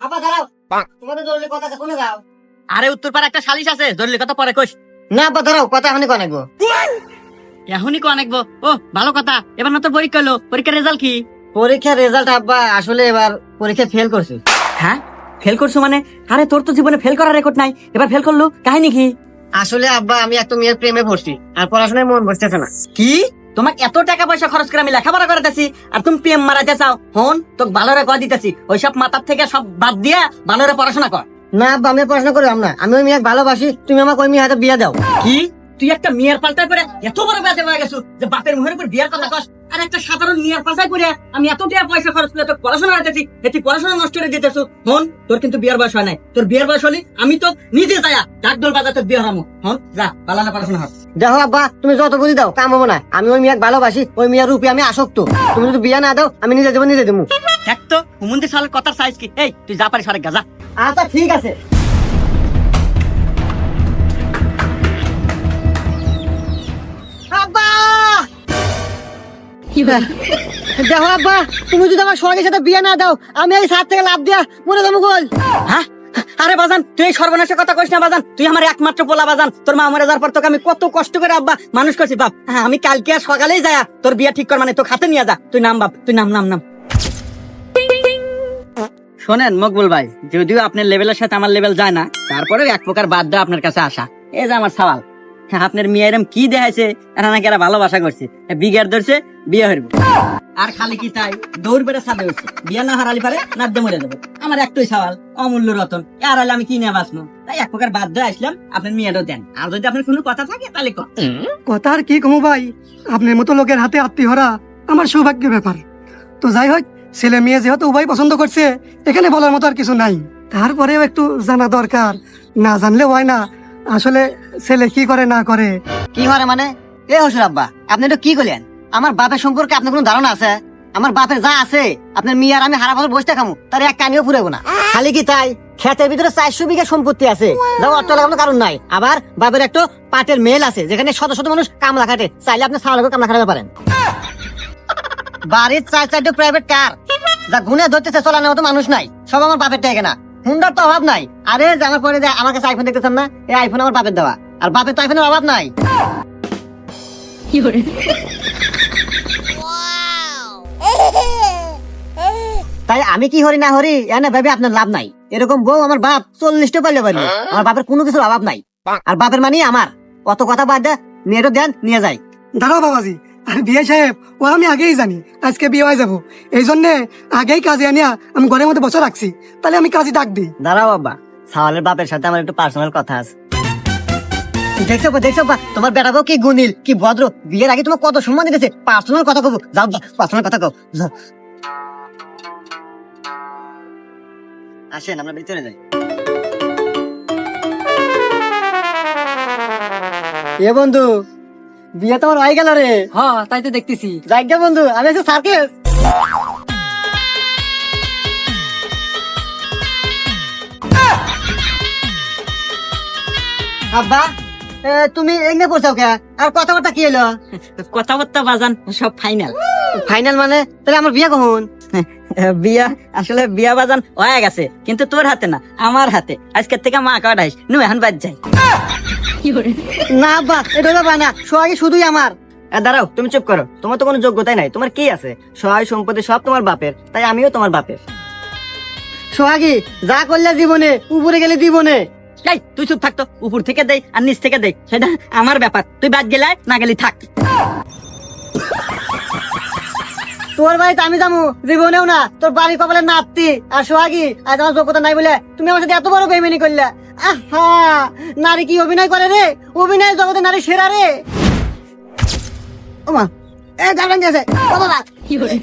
আপা দাঁড়াও। তোমাদের জরুরি কথা আছে কোনে যাও। আরে উত্তর পাড়া একটা সালিশ আছে। জরুরি কথা পরে কইস। না আপা দাঁড়াও কথা এখনই এখনই ও ভালো কথা। এবার না তোর পরীক্ষা হলো। পরীক্ষার রেজাল্ট কি? পরীক্ষার রেজাল্ট আব্বা আসলে এবার পরীক্ষা ফেল করছি। হ্যাঁ? ফেল করছ মানে? আরে তোর তো জীবনে ফেল করার রেকর্ড নাই। এবার ফেল করল? কাহিনী কি? আসলে আব্বা আমি একটা মেয়ের প্রেমে পড়ছি আর পড়াশোনায় মন বসতেছে না। কি? তোমাকে এত টাকা পয়সা খরচ করে আমি লেখাপড়া করাতেছি আর তুমি প্রেম মারাতে চাও। হন তোকে ভালোরে কয় দিতেছি ওইসব মাথার থেকে সব বাদ দিয়া ভালোরে পড়াশোনা কর। না আব্বা আমি পড়াশোনা করলাম না। আমি ওই মেয়ে ভালোবাসি তুমি আমাকে ওই মেয়ে হাতে বিয়ে দাও। কি? তুই একটা মেয়ের পাল্টায় করে এত বড় বেঁচে হয়ে গেছো যে বাপের মুখের উপর বিয়ের কথা কস। আর একটা সাধারণ মেয়ের পাল্টায় করে আমি এত টাকা পয়সা খরচ করে তোর পড়াশোনা রাখতেছি এটি পড়াশোনা নষ্ট করে দিতেছো। হন তোর কিন্তু বিয়ের বয়স হয় নাই। তোর বিয়ের বয়স হলি আমি তো নিজে যায়া ডাক দল বাজার তোর বিয়ে হারামো। হন যা পালানা পড়াশোনা হর দেখো আব্বা তুমি যত বুঝি দাও কাম হব না। আমি ওই মেয়ে ভালোবাসি ওই মেয়ের রূপে আমি আসক্ত। তুমি যদি বিয়ে না দাও আমি নিজে দেবো নিজে দেবো। দেখ তো হুমন্দি সালের কথার সাইজ কি। এই তুই যা পারিস আরেক গা যা। আচ্ছা ঠিক আছে। দেখো আব্বা তুমি যদি আমার সাথে বিয়ে না দাও আমি এই সাত থেকে লাভ দিয়া মনে যাব গোল। হ্যাঁ? আরে বাজান তুই সর্বনাশের কথা কইস না বাজান। তুই আমার একমাত্র পোলা বাজান। তোর মা মরে যাওয়ার পর তোকে আমি কত কষ্ট করে আব্বা মানুষ করছি। বাপ হ্যাঁ আমি কালকে আর সকালেই যায়া তোর বিয়ে ঠিক কর মানে তোর হাতে নিয়ে যা। তুই নাম বাপ তুই নাম নাম নাম। শোনেন মকবুল ভাই যদিও আপনার লেভেলের সাথে আমার লেভেল যায় না তারপরেও এক প্রকার বাদ দেওয়া আপনার কাছে আসা। এই যে আমার সওয়াল। আপনার মেয়ে এরম কি দেখাইছে এরা নাকি এরা ভালোবাসা করছে। বিঘার ধরছে, বিয়ে হইব। আর খালি কি তাই, দৌড় বেড়ে সাদে হচ্ছে বিয়ে না হারালি পারে নাদ্যে মরে যাবে। আমার একটাই সওয়াল, অমূল্য রতন আর আমি কি নিয়ে বাঁচবো? তাই এক প্রকার বাধ্য আসলাম, আপনার মেয়েরও দেন। আর যদি আপনার কোনো কথা থাকে, তাহলে কথা আর কি কমু ভাই? আপনার মতো লোকের হাতে আত্মীয় আত্মীয়রা আমার সৌভাগ্যের ব্যাপার। তো যাই হোক, ছেলে মেয়ে যেহেতু উভয় পছন্দ করছে, এখানে বলার মতো আর কিছু নাই। তারপরেও একটু জানা দরকার। না জানলে হয় না আসলে ছেলে কি করে না করে? কি হরে মানে? এ হসুর আব্বা, আপনি তো কি করলেন? আমার বাপের সম্পর্কে আপনার কোনো ধারণা আছে? আমার বাপের যা আছে, আপনার মেয়ে আর আমি হারা বছর বসতে খামু তার এক কানিও ফুরাবো না। খালি কি তাই? খেতের ভিতরে চারশো বিঘা সম্পত্তি আছে। যা অর্থ লাগানোর কারণ নাই। আবার বাপের একটা পাটের মেল আছে, যেখানে শত শত মানুষ কামলা খাটে। চাইলে আপনি সারা কামলা খাটাতে পারেন। বাড়ির চার চারটে প্রাইভেট কার যা গুনে ধরতেছে চলানোর মতো মানুষ নাই। সব আমার বাপের টাকা না হুন্ডার তো অভাব নাই। আরে জানার পরে যে আমার কাছে আইফোন দেখতেছেন না এই আইফোন আমার বাপের দেওয়া। আর বাপের তো আইফোনের অভাব নাই। তাই আমি কি হরি না হরি এনে ভাবে আপনার লাভ নাই। এরকম বউ আমার বাপ চল্লিশটা পারলে পারবে আমার বাপের কোনো কিছুর অভাব নাই। আর বাপের মানে আমার। অত কথা বাদ দে মেয়েরও দেন নিয়ে যাই। দাঁড়াও বাবাজি আর বিয়ে সাহেব ও আমি আগেই জানি আজকে বিয়ে হয়ে যাব। এই জন্যে আগেই কাজে আনিয়া আমি ঘরের মধ্যে বসে রাখছি। তাহলে আমি কাজে ডাক দিই। দাঁড়াও বাবা সাওয়ালের বাপের সাথে আমার একটু পার্সোনাল কথা আছে। দেখছ বা, দেখছ বা, তোমার কি গুনিল কি ভদ্র? বিয়ের আগে তোমার কত সম্মান দিতেছে? পার্সোনাল কথা কব। যাও পার্সোনাল কথা কব যাও। আসেন আমরা ভিতরে যাই। এ বন্ধু বিয়ে তোমার হয়ে গেল রে। হ্যাঁ তাই তো দেখতেছি। গে বন্ধু আমি আছি সার্কেস। আব্বা তুমি এগনে পড়ছাও কে? আর কথাবার্তা কি এলো কথাবার্তা বাজান সব ফাইনাল। ফাইনাল মানে? তাহলে আমার বিয়ে কখন? বিয়া আসলে বিয়া বাজান হয়ে গেছে কিন্তু তোর হাতে না আমার হাতে। আজকের থেকে মা কাটাইস নু এখন বাদ যাই। না আব্বা এটা না সোহাগী শুধুই আমার। দাঁড়াও তুমি চুপ করো তোমার তো কোনো যোগ্যতাই নাই তোমার কি আছে? সহায় সম্পত্তি সব তোমার বাপের তাই আমিও তোমার বাপের। সোহাগী যা করলে জীবনে উপরে গেলে জীবনে। এই তুই চুপ থাকতো উপর থেকে দেই আর নিচ থেকে দেই সেটা আমার ব্যাপার তুই বাদ গেলে না গেলি থাক। তোর বাড়িতে আমি যাব জীবনেও না তোর বাড়ি কপালে নাপতি আর সোহাগী আজ আমার যোগ্যতা নাই বলে তুমি আমার সাথে এত বড় বেমেনি করলে? আহা, নারী কি অভিনয় করে রে? অভিনয় জগতে নারী সেরা রে। ওমা, এ গার্ডেন গেছে। কি বাবা